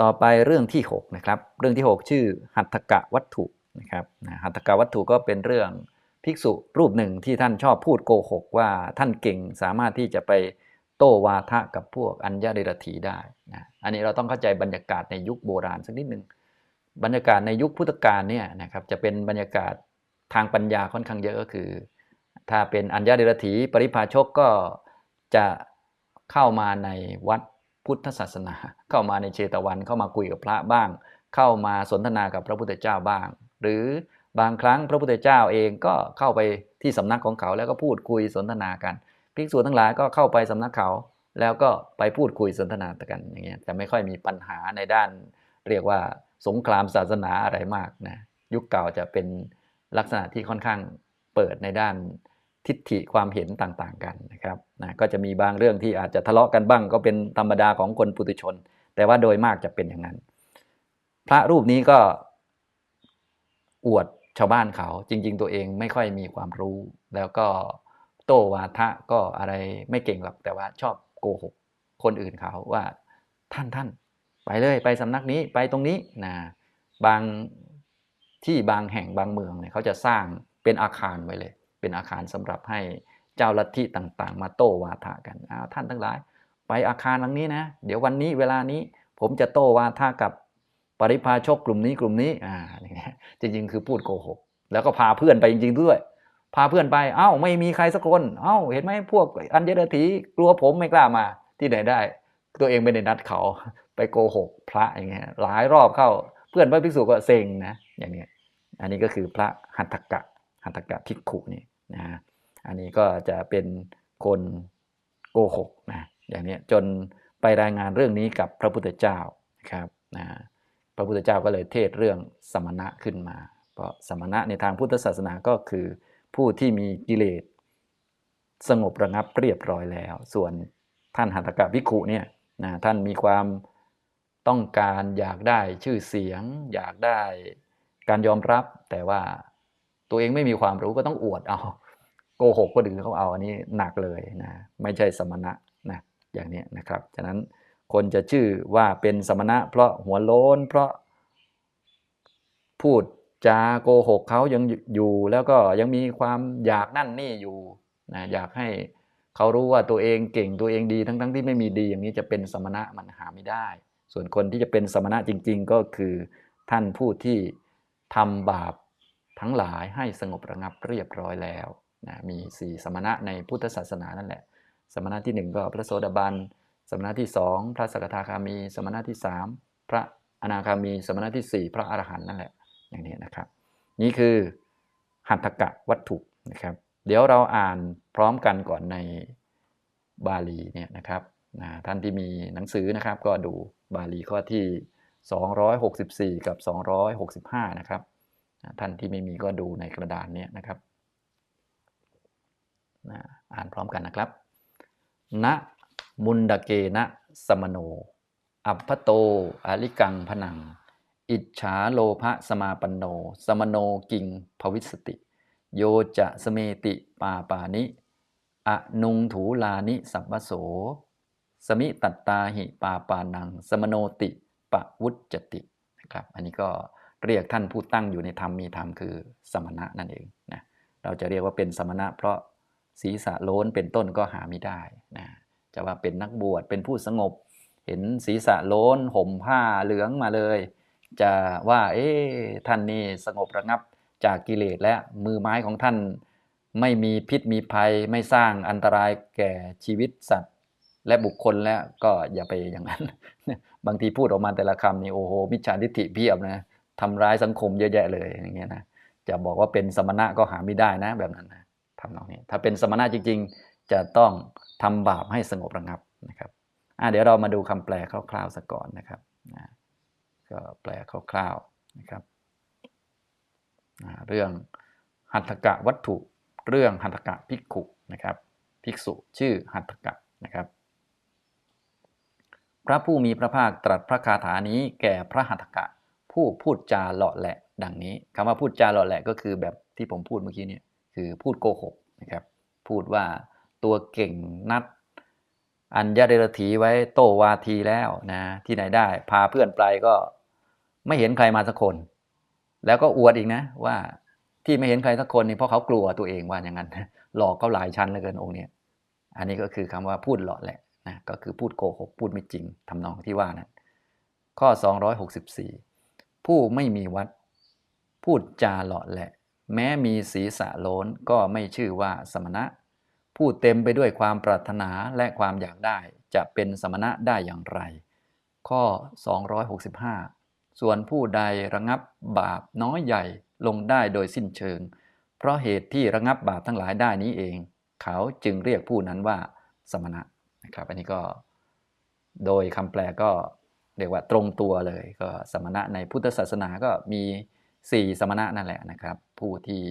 ต่อไปเรื่องที่6นะครับเรื่องที่ 6 ชื่อหัตถกะวัตถุนะครับหัตถกะวัตถุก็เป็นเรื่องภิกษุรูปหนึ่งที่ท่านชอบพูดโกหกว่าท่านเก่งสามารถที่จะไปโต้วาทะกับพวกอัญญาเดรถีได้นะอันนี้เราต้องเข้าใจบรรยากาศในยุคโบราณสักนิดหนึ่งบรรยากาศในยุคพุทธกาลเนี่ยนะครับจะเป็นบรรยากาศทางปัญญาค่อนข้างเยอะก็คือ ถ้าเป็นอัญญาเดรถีปริพาชกก็จะเข้ามาในวัด พุทธศาสนา เข้ามาในเชตวันเข้ามาคุยกับพระบ้าง เข้ามาสนทนากับพระพุทธเจ้าบ้าง หรือบางครั้งพระพุทธเจ้าเองก็เข้าไปที่สำนักของเขาแล้วก็พูดคุยสนทนากันภิกษุทั้งหลายก็เข้าไปสำนักเขา แล้วก็ไปพูดคุยสนทนากันอย่างเงี้ยแต่ไม่ค่อยมีปัญหาในด้าน เรียกว่าสงครามศาสนาอะไรมากนะยุคเก่าจะเป็นลักษณะที่ค่อนข้างเปิดในด้าน ทิฏฐิความเห็นต่างๆกันนะครับนะก็จะมีบางเรื่องที่อาจจะทะเลาะกันบ้าง ก็เป็นธรรมดาของคนปุถุชน แต่ว่าโดยมากจะเป็นอย่างนั้น พระรูปนี้ก็อวดชาวบ้านเขาจริง ๆ ตัวเองไม่ค่อยมีความรู้ แล้วก็โตวาทะก็อะไรไม่เก่งหรอกแต่ว่าชอบโกหกคนอื่นเขาว่าท่านท่านไปเลยไปสำนักนี้ไปตรงนี้นะบางที่บางแห่งบางเมืองเนี่ยเขาจะสร้างเป็นอาคารไว้เลย เป็นอาคารสำหรับให้เจ้าลัทธิต่างๆ มาโต้วาทะกันอ้าวท่านทั้งหลาย ไปอาคารหลังนี้นะ เดี๋ยววันนี้เวลานี้ผมจะโต้วาทะกับปริพาชกกลุ่มนี้กลุ่มนี้อ่าอย่างเงี้ยจริงๆคือพูดโกหก แล้วก็พาเพื่อนไปจริงๆด้วย พาเพื่อนไปเอ้าไม่มีใครสักคนเอ้า เห็นไหมพวกอัญเยรถีกลัวผมไม่กล้ามาที่ไหนได้ ตัวเองไม่ได้นัดเขาไปโกหกพระอย่างเงี้ยหลายรอบเข้าเพื่อนพระภิกษุก็เซ็งนะอย่างเนี้ยอันนี้ก็คือพระหัตถกะ หัตถกะภิกขุนี่นะอันนี้ก็จะเป็นคนโกหกนะอย่างนี้จนไปรายงานเรื่องนี้กับพระพุทธเจ้านะครับนะพระพุทธเจ้าก็เลยเทศเรื่องสมณะขึ้นมา เพราะสมณะในทางพุทธศาสนาก็คือผู้ที่มีกิเลสสงบระงับเรียบร้อยแล้ว ส่วนท่านหัตถกะภิกขุเนี่ยนะท่านมีความต้องการอยากได้ชื่อเสียง อยากได้การยอมรับแต่ว่า ตัวเองไม่มีความรู้ก็ต้องอวดเอาโกหกคนอื่นเขาเอาอันนี้หนักเลยนะไม่ใช่สมณะนะอย่างนี้นะครับฉะนั้นคนจะชื่อว่าเป็นสมณะ เพราะหัวโล้นเพราะพูดจาโกหกเขายังอยู่แล้วก็ยังมีความอยากนั่นนี่อยู่นะอยากให้เขารู้ว่าตัวเองเก่งตัวเองดีทั้งๆทที่ไม่มีดีอย่างนี้จะเป็นสมณะมันหาไม่ได้ ส่วนคนที่จะเป็นสมณะจริง ๆ ก็คือท่านผู้ที่ทำบาป ทั้งหลายให้สงบระงับเรียบร้อยแล้วนะมีสี่สมณะในพุทธศาสนานั่นแหละ สมณะที่หนึ่งก็พระโสดาบัน สมณะที่สองพระสกทาคามี สมณะที่สามพระอนาคามี สมณะที่สี่พระอรหันต์นั่นแหละ อย่างนี้นะครับ นี่คือหัตถกะวัตถุนะครับ เดี๋ยวเราอ่านพร้อมกันก่อนในบาลีเนี่ยนะครับนะท่านที่มีหนังสือนะครับ ก็ดูบาลีข้อที่ 264 กับ 265 นะครับ ท่านที่ไม่มีก็ดูในกระดานนี้นะครับอ่านพร้อมกันนะครับ ณ มุนดเกณะสมโน อัพโตอาลิกังพนัง อิจฉาโลภะสมาปันโน สมโนกิงภวิสติ โยจะสเมติปาปานิ อนุงถูลานิสัพพโส สมิตัตตาหิปาปานัง สมโนติปะวุจตินะครับ อันนี้ก็ เรียกท่านผู้ตั้งอยู่ในธรรมมีธรรมคือสมณะนั่นเองนะเราจะเรียกว่าเป็นสมณะ เพราะศีรษะโล้นเป็นต้นก็หาไม่ได้นะจะว่าเป็นนักบวชเป็นผู้สงบ เห็นศีรษะโล้นห่มผ้าเหลืองมาเลย จะว่าเอ๊ท่านนี่สงบระงับจากกิเลสและมือไม้ของท่านไม่มีพิษมีภัยไม่สร้างอันตรายแก่ชีวิตสัตว์ และบุคคลแล้วก็อย่าไปอย่างนั้น บางทีพูดออกมาแต่ละคำนี่โอ้โหมิจฉาทิฏฐิเพียบนะ ทำร้ายสังคมเยอะแยะเลยอย่างเงี้ยนะจะบอกว่าเป็นสมณะก็หาไม่ได้นะแบบนั้นนะทำนองนี้ ถ้าเป็นสมณะจริง ๆ จะต้องทำบาปให้สงบระงับนะครับเดี๋ยวเรามาดูคำแปลคร่าวๆสักก่อนนะครับก็แปลคร่าวๆนะครับเรื่องหัตถกะวัตถุ เรื่องหัตถกะภิกขุนะครับภิกษุชื่อหัตถกะนะครับ พระผู้มีพระภาคตรัสพระคาถานี้แก่พระหัตถกะ ผู้พูดจาเลาะแหละ ดังนี้คำว่าพูดจาเลาะแหละก็คือแบบที่ผมพูดเมื่อกี้เนี่ยคือพูดโกหกนะครับ พูดว่าตัวเก่งนัด อัญญาเดรถีไว้โตวาทีแล้วนะที่ไหนได้ พาเพื่อนไปก็ไม่เห็นใครมาสักคน แล้วก็อวดอีกนะว่าที่ไม่เห็นใครสักคนนี่เพราะเขากลัวตัวเองว่าอย่างนั้น หลอกเขาหลายชั้นเหลือเกินองค์เนี้ยอันนี้ก็คือคำว่าพูดหลอกแหละนะก็คือพูดโกหกพูดไม่จริงทำนองที่ว่านั้นข้อ 264 ผู้ไม่มีวัด พูดจาหลอแหละ แม้มีศีรษะโล้นก็ไม่ชื่อว่าสมณะ ผู้เต็มไปด้วยความปรารถนาและความอยากได้จะเป็นสมณะได้อย่างไร ข้อ 265 ส่วนผู้ใดระงับบาปน้อยใหญ่ลงได้โดยสิ้นเชิง เพราะเหตุที่ระงับบาปทั้งหลายได้นี้เอง เขาจึงเรียกผู้นั้นว่าสมณะนะครับ อันนี้ก็ โดยคำแปลก็ เรียกว่าตรงตัวเลย ก็สมณะในพุทธศาสนาก็มี 4 สมณะนั่นแหละนะครับ ผู้ที่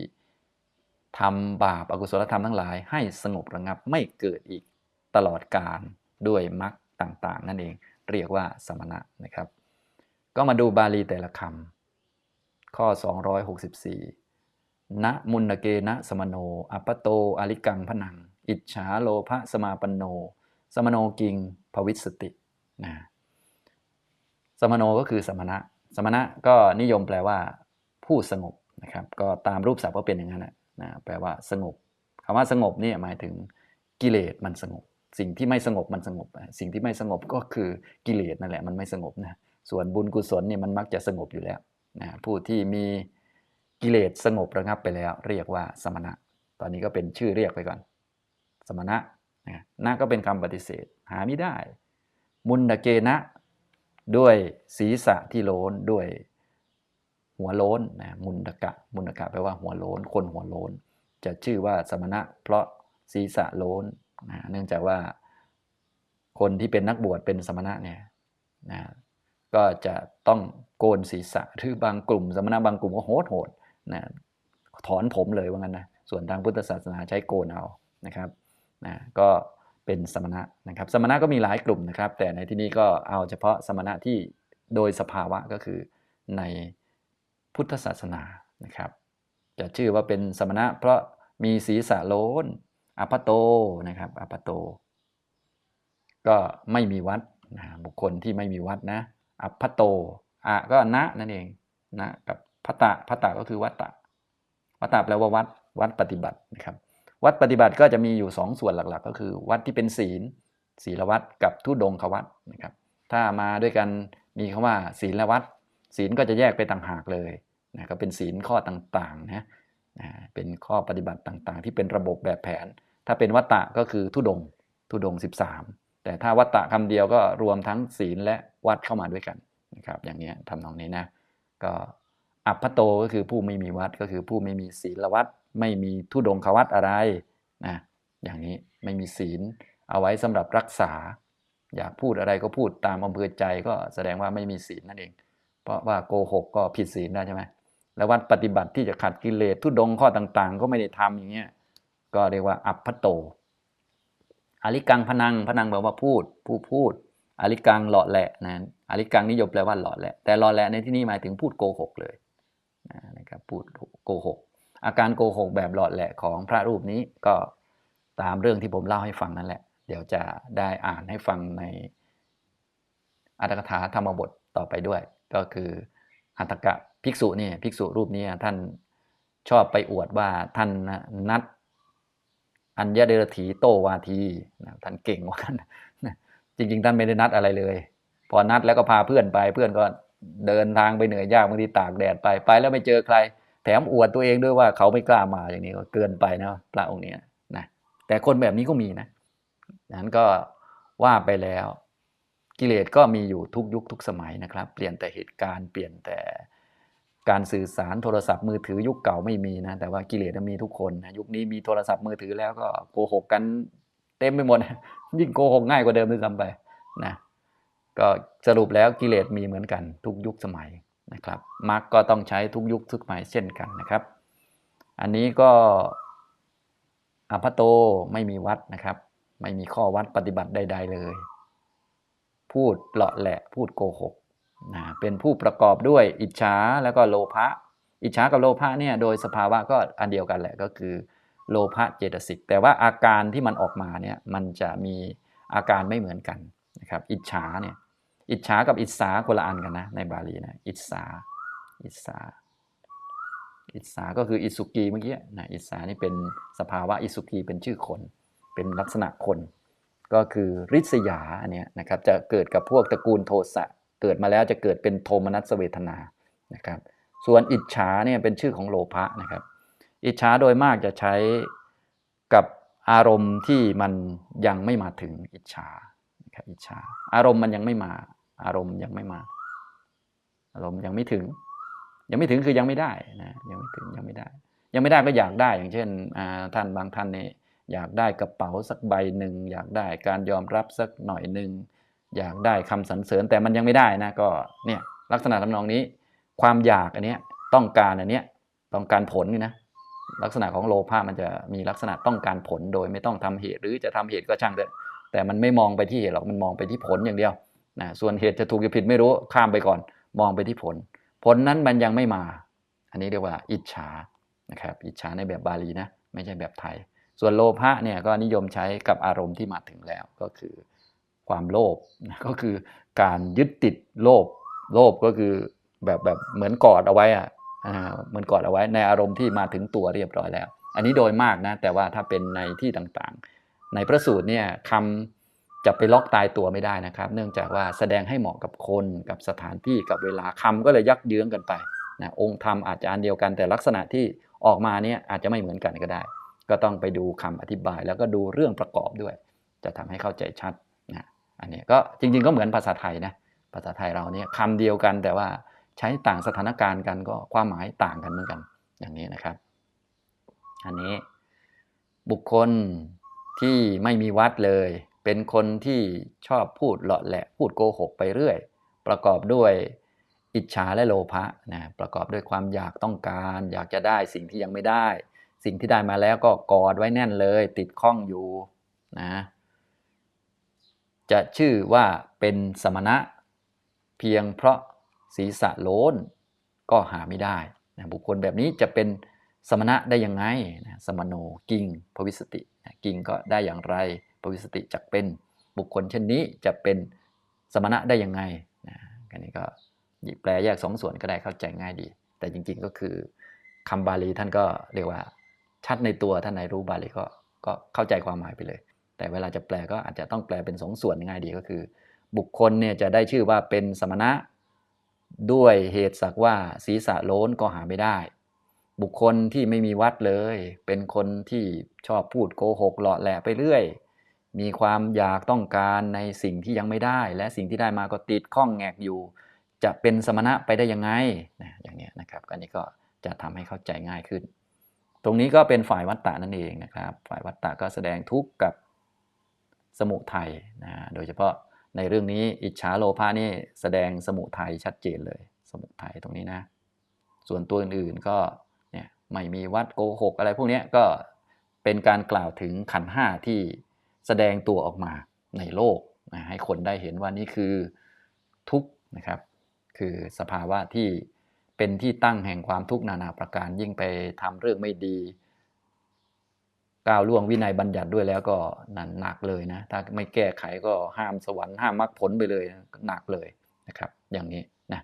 ทำบาปอากุศลธรรมทั้งหลาย ให้สงบระงับไม่เกิดอีกตลอดกาลด้วยมรรคต่างๆ นั่นเองเรียกว่าสมณะนะครับ ก็มาดูบาลีแต่ละคำข้อ 264ณมุนเกณะสมโน อัปปโตอลิกังพนัง อิจฉาโลภะสมาปนโน สมโนกิงภวิสตินะ สมโนก็คือสมณะ สมณะก็นิยมแปลว่าผู้สงบนะครับก็ตามรูปศัพท์ก็เป็นอย่างนั้นนะแปลว่าสงบคำว่าสงบนี่หมายถึงกิเลสมันสงบ สิ่งที่ไม่สงบมันสงบ สิ่งที่ไม่สงบก็คือกิเลสนั่นแหละมันไม่สงบนะส่วนบุญกุศลเนี่ยมันมักจะสงบอยู่แล้วนะผู้ที่มีกิเลสสงบระงับไปแล้ว เรียกว่าสมณะ ตอนนี้ก็เป็นชื่อเรียกไปก่อน สมณะนะนะก็เป็นคำปฏิเสธ หาไม่ได้ มุนดเกนะ ด้วยศีรษะที่โลนด้วยหัวโล้นนะมุนดกะมุนดกะแปลว่าหัวโล้นคนหัวโล้น จะชื่อว่าสมณะ เพราะศีรษะโล้นนะเนื่องจากว่า คนที่เป็นนักบวชเป็นสมณะเนี่ยนะก็จะต้องโกนศีรษะหรือบางกลุ่ม สมณะบางกลุ่มก็โหดโหดนะถอนผมเลยว่างั้นนะส่วนทางพุทธศาสนาใช้โกนเอานะครับนะก็ เป็นสมณะนะครับสมณะก็มีหลายกลุ่มนะครับ แต่ในที่นี้ก็เอาเฉพาะสมณะที่โดยสภาวะก็คือในพุทธศาสนานะครับ จะชื่อว่าเป็นสมณะเพราะมีศีรษะโล้นอัปโตนะครับอัปโต ก็ไม่มีวัดนะบุคคลที่ไม่มีวัดนะอัปโตอะก็นะนั่นเองนะกับพัตตะพัตตะก็คือวัตตะวัตตะแปลว่าวัดวัดปฏิบัตินะครับ วัดปฏิบัติก็จะมีอยู่ 2 ส่วนหลักๆ ก็คือ วัดที่เป็นศีล ศีลวัดกับทุดงควัดนะครับ ถ้ามาด้วยกันมีคำว่าศีลวัดศีลก็จะแยกไปต่างหากเลยนะก็เป็นศีลข้อต่างๆนะนะเป็นข้อปฏิบัติต่างๆ ที่เป็นระบบแบบแผน ถ้าเป็นวัตตะก็คือทุดงทุดง 13 แต่ถ้าวัตตะคำเดียวก็รวมทั้งศีลและวัดเข้ามาด้วยกันนะครับอย่างนี้ทำนองนี้นะก็ อัปพโตก็คือผู้ไม่มีวัดก็คือผู้ไม่มีศีลวัดไม่มีทุดงควัดอะไรนะอย่างนี้ไม่มีศีลเอาไว้สำหรับรักษา อยากพูดอะไรก็พูดตามอำเภอใจก็แสดงว่าไม่มีศีลนั่นเอง เพราะว่าโกหกก็ผิดศีลได้ใช่ไหมแล้ววัดปฏิบัติที่จะขัดกิเลสทุดงข้อต่างๆ ก็ไม่ได้ทำอย่างเงี้ยก็เรียกว่าอัปพโตอลิกังพนังพนังแปลว่าพูด ผู้พูดอลิกังหล่อแหละนะอลิกังนิยมแปลว่าหล่อแหละแต่หล่อแหละในที่นี้หมายถึงพูดโกหกเลย นะครับพูดโกหกอาการโกหกแบบหล่อแหละของพระรูปนี้ก็ตามเรื่องที่ผมเล่าให้ฟังนั่นแหละ เดี๋ยวจะได้อ่านให้ฟังในอัตถกถาธรรมบทต่อไปด้วย ก็คืออัตถกะภิกษุนี่ภิกษุรูปนี้ท่านชอบไปอวดว่าท่านนัดอัญญเดรถีโตวาทีท่านเก่งว่าจริง ๆ ท่านไม่ได้นัดอะไรเลย พอนัดแล้วก็พาเพื่อนไปเพื่อนก็ เดินทางไปเหนื่อยยากบางทีตากแดดไปไปแล้วไม่เจอใคร แถมอวดตัวเองด้วยว่าเขาไม่กล้ามาอย่างนี้ก็เกินไปนะพระองค์นี้นะแต่คนแบบนี้ก็มีนะนั้นก็ว่าไปแล้ว กิเลสก็มีอยู่ทุกยุคทุกสมัยนะครับ เปลี่ยนแต่เหตุการณ์เปลี่ยนแต่การสื่อสารโทรศัพท์มือถือยุคเก่าไม่มีนะแต่ว่ากิเลสมีทุกคนนะยุคนี้มีโทรศัพท์มือถือแล้วก็โกหกกันเต็มไปหมดยิ่งโกหกง่ายกว่าเดิมด้วยซ้ำไปนะ ก็สรุปแล้วกิเลสมีเหมือนกันทุกยุคสมัยนะครับมรรคก็ต้องใช้ทุกยุคทุกสมัยเช่นกันนะครับ อันนี้ก็อภโตไม่มีวัดนะครับ ไม่มีข้อวัดปฏิบัติใด ๆ เลย พูดเลาะแหละพูดโกหกนะเป็นผู้ประกอบด้วยอิจฉาแล้วก็โลภะอิจฉากับโลภะเนี่ยโดยสภาวะก็อันเดียวกันแหละก็คือโลภะเจตสิกแต่ว่าอาการที่มันออกมาเนี่ยมันจะมีอาการไม่เหมือนกันนะครับ อิจฉาเนี่ย อิจฉากับอิสาคนละอันกันนะในบาลีนะอิสาอิสาอิสาก็คืออิสุกีเมื่อกี้นะอิสานี่เป็นสภาวะอิสุกีเป็นชื่อคน เป็นลักษณะคน ก็คือริษยาอันเนี้ยนะครับจะเกิดกับพวกตระกูลโทสะเกิดมาแล้วจะเกิดเป็นโทมนัสเวทนานะครับ ส่วนอิจฉาเนี่ยเป็นชื่อของโลภะนะครับ อิจฉาโดยมากจะใช้กับอารมณ์ที่มันยังไม่มาถึงอิจฉาอิจฉา อารมณ์มันยังไม่มา อารมณ์ยังไม่มา อารมณ์ยังไม่ถึง ยังไม่ถึงคือยังไม่ได้นะยังไม่ถึงยังไม่ได้ ยังไม่ได้ก็อยากได้อย่างเช่นท่านบางท่านเนี่ยอยากได้กระเป๋าสักใบหนึ่งอยากได้การยอมรับสักหน่อยหนึ่งอยากได้คำสรรเสริญแต่มันยังไม่ได้นะก็เนี่ยลักษณะทำนองนี้ ความอยากอันเนี้ยต้องการอันเนี้ยต้องการผลนี่นะลักษณะของโลภะมันจะมีลักษณะต้องการผลโดยไม่ต้องทำเหตุ หรือจะทำเหตุก็ช่างเถอะแต่มันไม่มองไปที่เหตุหรอกมันมองไปที่ผลอย่างเดียว นะส่วนเหตุจะถูกหรือผิดไม่รู้ข้ามไปก่อน มองไปที่ผล ผลนั้นมันยังไม่มา อันนี้เรียกว่าอิจฉานะครับอิจฉาในแบบบาลีนะไม่ใช่แบบไทย ส่วนโลภะเนี่ยก็นิยมใช้กับอารมณ์ที่มาถึงแล้วก็คือความโลภก็คือการยึดติดโลภโลภก็คือแบบแบบเหมือนกอดเอาไว้อะเหมือนกอดเอาไว้ในอารมณ์ที่มาถึงตัวเรียบร้อยแล้ว อันนี้โดยมากนะแต่ว่าถ้าเป็นในที่ต่างๆ ในพระสูตรเนี่ยคำ จะไปล็อกตายตัวไม่ได้นะครับ เนื่องจากว่าแสดงให้เหมาะกับคนกับสถานที่กับเวลาคำก็เลยยักเยื้องกันไปนะองค์ธรรมอาจจะอันเดียวกันแต่ลักษณะที่ออกมาเนี่ยอาจจะไม่เหมือนกันก็ได้ ก็ต้องไปดูคำอธิบาย แล้วก็ดูเรื่องประกอบด้วย จะทำให้เข้าใจชัดนะอันนี้ก็จริงๆก็เหมือนภาษาไทยนะภาษาไทยเราเนี่ยคำเดียวกันแต่ว่าใช้ต่างสถานการณ์กันก็ความหมายต่างกันเหมือนกันอย่างนี้นะครับ อันนี้บุคคลที่ไม่มีวัดเลย เป็นคนที่ชอบพูดหลาะแหละพูดโกหกไปเรื่อย ประกอบด้วยอิจฉาและโลภะนะประกอบด้วยความอยากต้องการ อยากจะได้สิ่งที่ยังไม่ได้ สิ่งที่ได้มาแล้วก็กอดไว้แน่นเลย ติดข้องอยู่นะจะชื่อว่าเป็นสมณะ เพียงเพราะศีรษะโล้นก็หาไม่ได้นะบุคคลแบบนี้จะเป็นสมณะได้ยังไงนะสมโนกิงภวิสตินะกิงก็ได้อย่างไร ภวิสติจะเป็นบุคคลเช่นนี้จะเป็นสมณะได้ยังไงนะอันนี้ก็แปลแยกสองส่วนก็ได้เข้าใจง่ายดี แต่จริงๆก็คือคำบาลีท่านก็เรียกว่า ชัดในตัวท่านไหนรู้บาลีก็ก็เข้าใจความหมายไปเลย แต่เวลาจะแปลก็อาจจะต้องแปลเป็นสองส่วนง่ายดีก็คือ บุคคลเนี่ยจะได้ชื่อว่าเป็นสมณะด้วยเหตุสักว่าศีรษะโล้นก็หาไม่ได้ บุคคลที่ไม่มีวัดเลย เป็นคนที่ชอบพูดโกหกหล่อแหละไปเรื่อย มีความอยากต้องการในสิ่งที่ยังไม่ได้ และสิ่งที่ได้มาก็ติดข้องแงกอยู่ จะเป็นสมณะไปได้ยังไงนะอย่างนี้นะครับอันนี้ก็จะทำให้เข้าใจง่ายขึ้น ตรงนี้ก็เป็นฝ่ายวัตตะนั่นเองนะครับ ฝ่ายวัตตะก็แสดงทุกข์กับสมุทัยนะโดยเฉพาะในเรื่องนี้อิจฉาโลภะนี่แสดงสมุทัยชัดเจนเลย สมุทัยตรงนี้นะ ส่วนตัวอื่นๆก็เนี่ยไม่มีวัดโกหกอะไรพวกนี้ก็เป็นการกล่าวถึงขันห้าที่ แสดงตัวออกมาในโลกนะให้คนได้เห็นว่านี่คือทุกข์นะครับ คือสภาวะที่เป็นที่ตั้งแห่งความทุกข์นานาประการยิ่งไปทำเรื่องไม่ดีก้าวล่วงวินัยบัญญัติด้วยแล้วก็นั่นหนักเลยนะ ถ้าไม่แก้ไขก็ห้ามสวรรค์ห้ามมรรคผลไปเลยหนักเลยนะครับ อย่างนี้นะ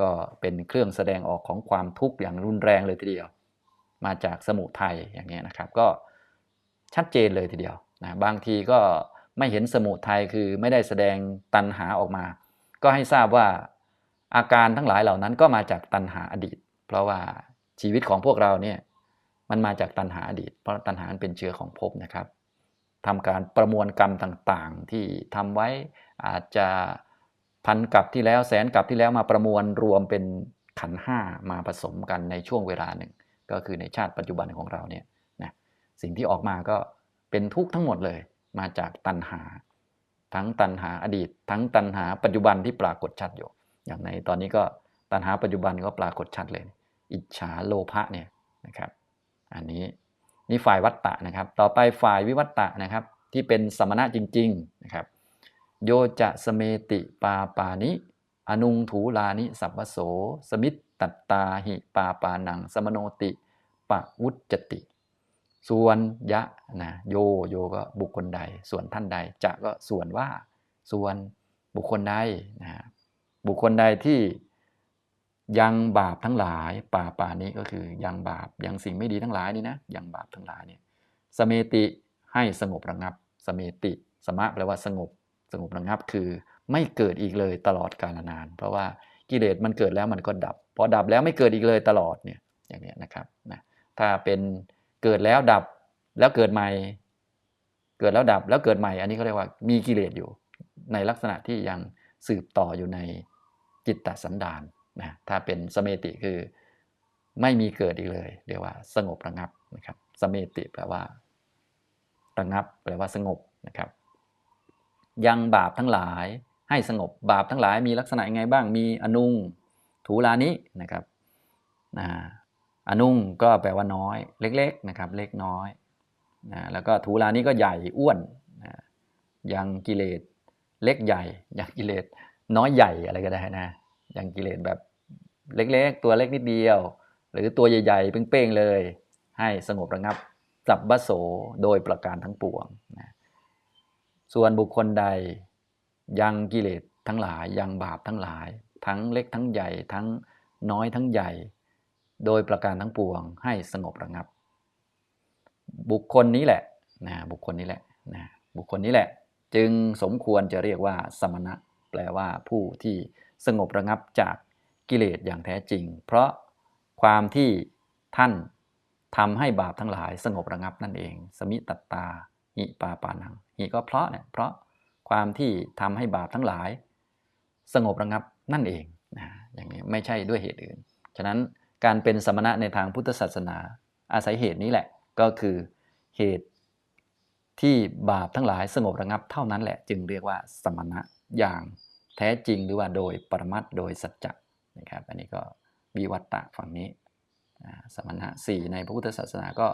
ก็เป็นเครื่องแสดงออกของความทุกข์อย่างรุนแรงเลยทีเดียว มาจากสมุทัยอย่างนี้นะครับ ก็ชัดเจนเลยทีเดียว นะบางทีก็ไม่เห็นสมุทัยคือไม่ได้แสดงตัณหาออกมา ก็ให้ทราบว่าอาการทั้งหลายเหล่านั้นก็มาจากตัณหาอดีต เพราะว่าชีวิตของพวกเราเนี่ยมันมาจากตัณหาอดีต เพราะตัณหาเป็นเชื้อของภพนะครับทำการประมวลกรรมต่างๆ ที่ทำไว้อาจจะพันกับที่แล้วแสนกับที่แล้วมาประมวลรวมเป็นขันห้ามาผสมกันในช่วงเวลาหนึ่ง ก็คือในชาติปัจจุบันของเราเนี่ยนะสิ่งที่ออกมาก็ เป็นทุกข์ทั้งหมดเลย มาจากตัณหา ทั้งตัณหาอดีต ทั้งตัณหาปัจจุบันที่ปรากฏชัดอยู่ อย่างในตอนนี้ก็ตัณหาปัจจุบันก็ปรากฏชัดเลย อิจฉาโลภะเนี่ยนะครับ อันนี้นี่ฝ่ายวัตตะนะครับ ต่อไปฝ่ายวิวัตตะนะครับ ที่เป็นสมณะจริงๆนะครับ โยจะสเมติปาปานิอนุงถูลานิสัพโส สมิตตัตตาหิปาปานัง สมโนติปะวุจติ ส่วนยะนะโยโยก็บุคคลใด ส่วนท่านใด จะก็ส่วนว่า ส่วนบุคคลใดนะบุคคลใดที่ยังบาปทั้งหลายป่าป่านี้ก็คือยังบาปยังสิ่งไม่ดีทั้งหลายนี่นะยังบาปทั้งหลายเนี่ยสเมติให้สงบระงับ สเมติสมะแปลว่าสงบสงบระงับคือไม่เกิดอีกเลยตลอดกาลนาน เพราะว่ากิเลสมันเกิดแล้วมันก็ดับพอดับแล้วไม่เกิดอีกเลยตลอดเนี่ยอย่างนี้นะครับนะถ้าเป็น เกิดแล้วดับแล้วเกิดใหม่ เกิดแล้วดับแล้วเกิดใหม่ อันนี้เขาเรียกว่ามีกิเลสอยู่ ในลักษณะที่ยังสืบต่ออยู่ในจิตตสันดานนะถ้าเป็นสเมติคือไม่มีเกิดอีกเลยเรียกว่า สงบระงับนะครับสเมติแปลว่าระงับแปลว่าสงบนะครับ ยังบาปทั้งหลายให้สงบบาปทั้งหลายมีลักษณะยังไงบ้างมีอนุงถูลานินะครับนะ อนุ่งก็แปลว่าน้อย เล็กๆนะครับเล็กน้อยนะแล้วก็ถูลานิก็ใหญ่อ้วนนะยังกิเลสเล็กใหญ่ยังกิเลสน้อยใหญ่อะไรก็ได้นะยังกิเลสแบบเล็กๆ ตัวเล็กนิดเดียว หรือตัวใหญ่ๆเป้งๆเลย ให้สงบระงับสับบโสโดยประการทั้งปวงนะส่วนบุคคลใดยังกิเลสทั้งหลายยังบาปทั้งหลาย ทั้งเล็กทั้งใหญ่ทั้งน้อยทั้งใหญ่ โดยประการทั้งปวงให้สงบระงับ บุคคลนี้แหละนะบุคคลนี้แหละนะบุคคลนี้แหละ จึงสมควรจะเรียกว่าสมณะ แปลว่าผู้ที่สงบระงับจากกิเลสอย่างแท้จริง เพราะความที่ท่านทำให้บาปทั้งหลายสงบระงับนั่นเอง สมิตตตาหิปาปานังหิก็เพราะเนี่ยเพราะความที่ทำให้บาปทั้งหลาย สงบระงับนั่นเองนะอย่างนี้ไม่ใช่ด้วยเหตุอื่น ฉะนั้น การเป็นสมณะในทางพุทธศาสนา อาศัยเหตุนี้แหละ ก็คือเหตุที่บาปทั้งหลายสงบระงับเท่านั้นแหละ จึงเรียกว่าสมณะอย่างแท้จริงหรือว่าโดยปรมัตถ์โดยสัจจะนะครับอันนี้ก็วิวัตตะฝั่งนี้สมณะสี่ในพระพุทธศาสนาก็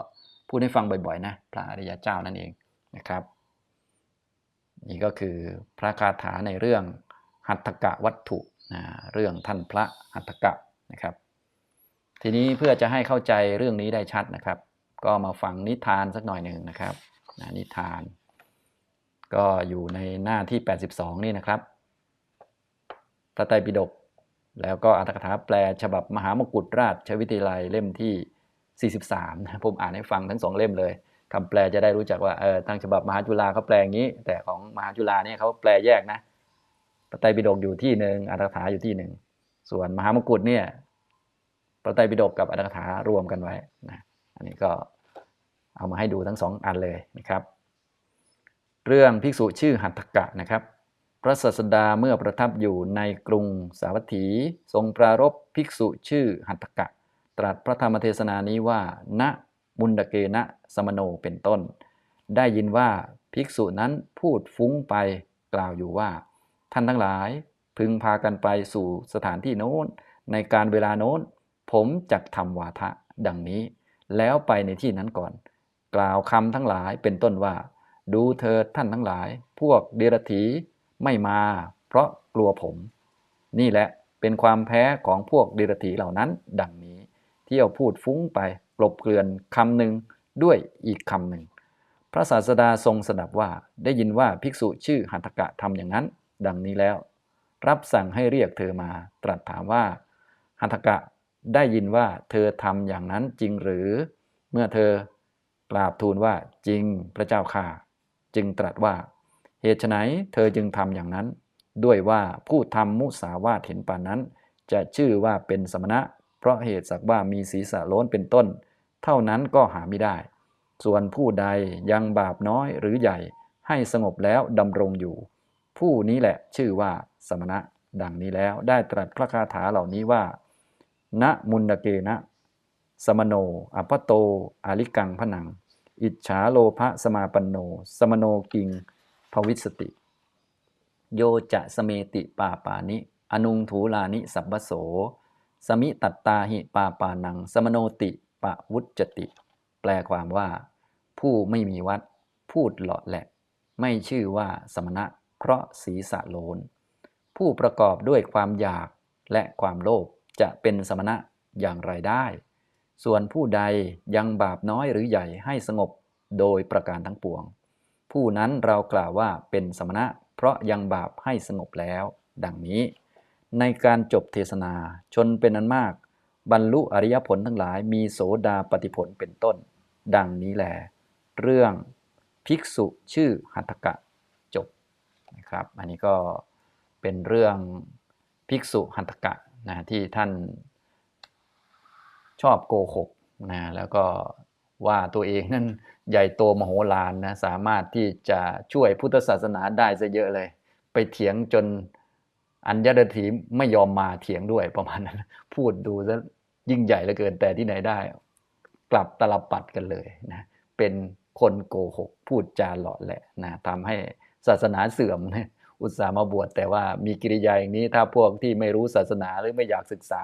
พูดให้ฟังบ่อยๆนะพระอริยเจ้านั่นเองนะครับ นี่ก็คือพระคาถาในเรื่องหัตถกะวัตถุนะเรื่องท่านพระหัตถกะนะครับ ทีนี้เพื่อจะให้เข้าใจเรื่องนี้ได้ชัดนะครับ ก็มาฟังนิทานสักหน่อยหนึ่งนะครับนะนิทาน ก็อยู่ในหน้าที่ 82 นี่นะครับพระไตรปิฎกแล้วก็อัตถกถาแปลฉบับมหามกุฎราชวิทยาลัยเล่มที่ 43นะผมอ่านให้ฟังทั้งสองเล่มเลยคำแปลจะได้รู้จักว่าเออทางฉบับมหาจุฬาเขาแปลอย่างนี้ แต่ของมหาจุฬาเนี่ยเขาแปลแยกนะพระไตรปิฎกอยู่ที่หนึ่งอัตถกถาอยู่ที่หนึ่งส่วนมหามกุฎเนี่ย ระไตรปิฎกกับอัตถกถารวมกันไว้นะอันนี้ก็เอามาให้ดูทั้งสองอันเลยนะครับ เรื่องภิกษุชื่อหัตถกะนะครับ พระศาสดาเมื่อประทับอยู่ในกรุงสาวัตถี ทรงปรารบภิกษุชื่อหัตถกะ ตรัสพระธรรมเทศนานี้ว่า ณมุนดเกณะสมโนเป็นต้น ได้ยินว่าภิกษุนั้นพูดฟุ้งไปกล่าวอยู่ว่า ท่านทั้งหลายพึงพากันไปสู่สถานที่โน้นในการเวลาโน้น ผมจักทำวาทะดังนี้ แล้วไปในที่นั้นก่อน กล่าวคำทั้งหลายเป็นต้นว่า ดูเธอท่านทั้งหลาย พวกเดรถีไม่มา เพราะกลัวผม นี่แหละเป็นความแพ้ของพวกเดรถีเหล่านั้น ดังนี้ เที่ยวพูดฟุ้งไปกลบเกลื่อนคำหนึ่งด้วยอีกคำหนึ่ง พระศาสดาทรงสดับว่าได้ยินว่าภิกษุชื่อหัตถกะทำอย่างนั้น ดังนี้แล้ว รับสั่งให้เรียกเธอมา ตรัสถามว่าหัตถกะ ได้ยินว่าเธอทำอย่างนั้นจริงหรือ เมื่อเธอกราบทูลว่าจริงพระเจ้าค่ะ จึงตรัสว่า เหตุไฉนเธอจึงทำอย่างนั้น ด้วยว่าผู้ทำมุสาวาทเห็นปานนั้น จะชื่อว่าเป็นสมณะ เพราะเหตุสักว่ามีศีรษะโล้นเป็นต้น เท่านั้นก็หาไม่ได้ ส่วนผู้ใดยังบาปน้อยหรือใหญ่ ให้สงบแล้วดำรงอยู่ ผู้นี้แหละชื่อว่าสมณะ ดังนี้แล้วได้ตรัสพระคาถาเหล่านี้ว่า ณมุนดเกนะ สมโนอภโตอาลิกังพนัง อิจฉาโลภะสมาปันโน สมโนกิงภวิสติ โยจะสเมติปาปานิ อนุงถูลานิสัพพโส สมิตัตตาหิปาปานัง สมโนติปะวุจติ แปลความว่า ผู้ไม่มีวัดพูดเหลาะแหละ ไม่ชื่อว่าสมณะ เพราะศีรษะโลน ผู้ประกอบด้วยความอยากและความโลภ จะเป็นสมณะอย่างไรได้ ส่วนผู้ใดยังบาปน้อยหรือใหญ่ให้สงบโดยประการทั้งปวง ผู้นั้นเรากล่าวว่าเป็นสมณะ เพราะยังบาปให้สงบแล้ว ดังนี้ ในการจบเทศนาชนเป็นอันมาก บรรลุอริยผลทั้งหลายมีโสดาปฏิผลเป็นต้น ดังนี้แหลเรื่องภิกษุชื่อหัตถกะจบนะครับ อันนี้ก็เป็นเรื่องภิกษุหัตถกะ นะที่ท่านชอบโกหกนะแล้วก็ว่าตัวเองนั้นใหญ่โตมโหฬารนะสามารถที่จะช่วยพุทธศาสนาได้ซะเยอะเลย ไปเถียงจนอัญญาถีไม่ยอมมาเถียงด้วยประมาณนั้น พูดดูซะยิ่งใหญ่เหลือเกินแต่ที่ไหนได้ กลับตลปัดกันเลยนะเป็นคนโกหก พูดจาหล่อแหละนะทำให้ศาสนาเสื่อมนะ อุตส่าห์มาบวชแต่ว่ามีกิริยาอย่างนี้ ถ้าพวกที่ไม่รู้ศาสนาหรือไม่อยากศึกษา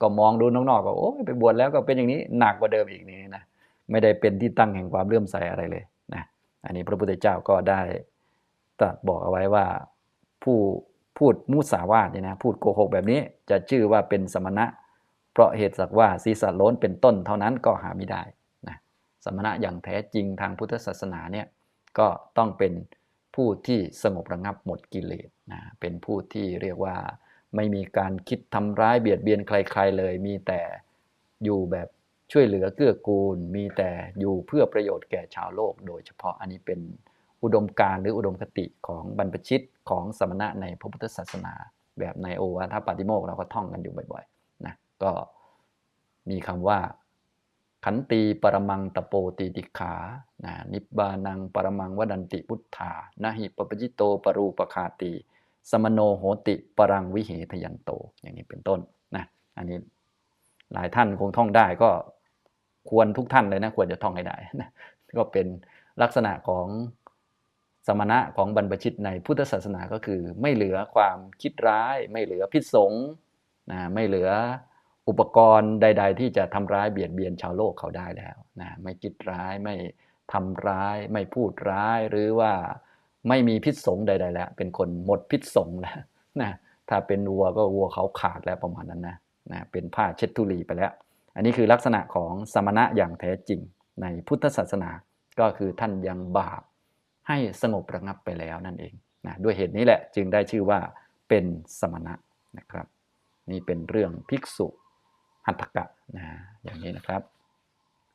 ก็มองดูนอกๆก็โอ้ยไปบวชแล้วก็เป็นอย่างนี้หนักกว่าเดิมอีกนี่นะไม่ได้เป็นที่ตั้งแห่งความเลื่อมใสอะไรเลยนะอันนี้พระพุทธเจ้าก็ได้ตรัสบอกเอาไว้ว่าผู้พูดมุสาวาทเนี่ยนะพูดโกหกแบบนี้จะชื่อว่าเป็นสมณะ เพราะเหตุสักว่าศีรษะโล้นเป็นต้นเท่านั้นก็หาไม่ได้นะสมณะอย่างแท้จริงทางพุทธศาสนาเนี่ยก็ต้องเป็น ผู้ที่สงบระงับหมดกิเลสนะเป็นผู้ที่เรียกว่าไม่มีการคิดทำร้ายเบียดเบียนใคร ๆ เลย มีแต่อยู่แบบช่วยเหลือเกื้อกูล มีแต่อยู่เพื่อประโยชน์แก่ชาวโลก โดยเฉพาะอันนี้เป็นอุดมการหรืออุดมคติของบรรพชิตของสมณะในพระพุทธศาสนา แบบในโอวาทปาติโมกเราก็ท่องกันอยู่บ่อยๆนะก็มีคำว่า ขันตีปรมังตะโปตีติขานะนิบบานังปรมังวดันติพุทธานาหิปปจิโตปรูปคาตี สมโนโหติปรังวิเหทยันโต อย่างนี้เป็นต้นนะอันนี้หลายท่านคงท่องได้ก็ควรทุกท่านเลยนะควรจะท่องให้ได้นะก็เป็นลักษณะของสมณะของบรรพชิตในพุทธศาสนาก็คือ ไม่เหลือความคิดร้าย ไม่เหลือพิษสงนะไม่เหลือ อุปกรณ์ใด ๆ ที่จะทำร้ายเบียดเบียนชาวโลกเขาได้แล้วนะไม่คิดร้ายไม่ทำร้าย ไม่พูดร้ายหรือว่าไม่มีพิษสงใด ๆ แล้ว เป็นคนหมดพิษสงแล้วนะถ้าเป็นวัวก็วัวเขาขาดแล้วประมาณนั้นนะนะเป็นผ้าเช็ดทุลีไปแล้ว อันนี้คือลักษณะของสมณะอย่างแท้จริงในพุทธศาสนาก็คือท่านยังบาปให้สงบระงับไปแล้วนั่นเองนะด้วยเหตุนี้แหละจึงได้ชื่อว่าเป็นสมณะนะครับ นี่เป็นเรื่องภิกษุ หัตถกะนะอย่างนี้นะครับ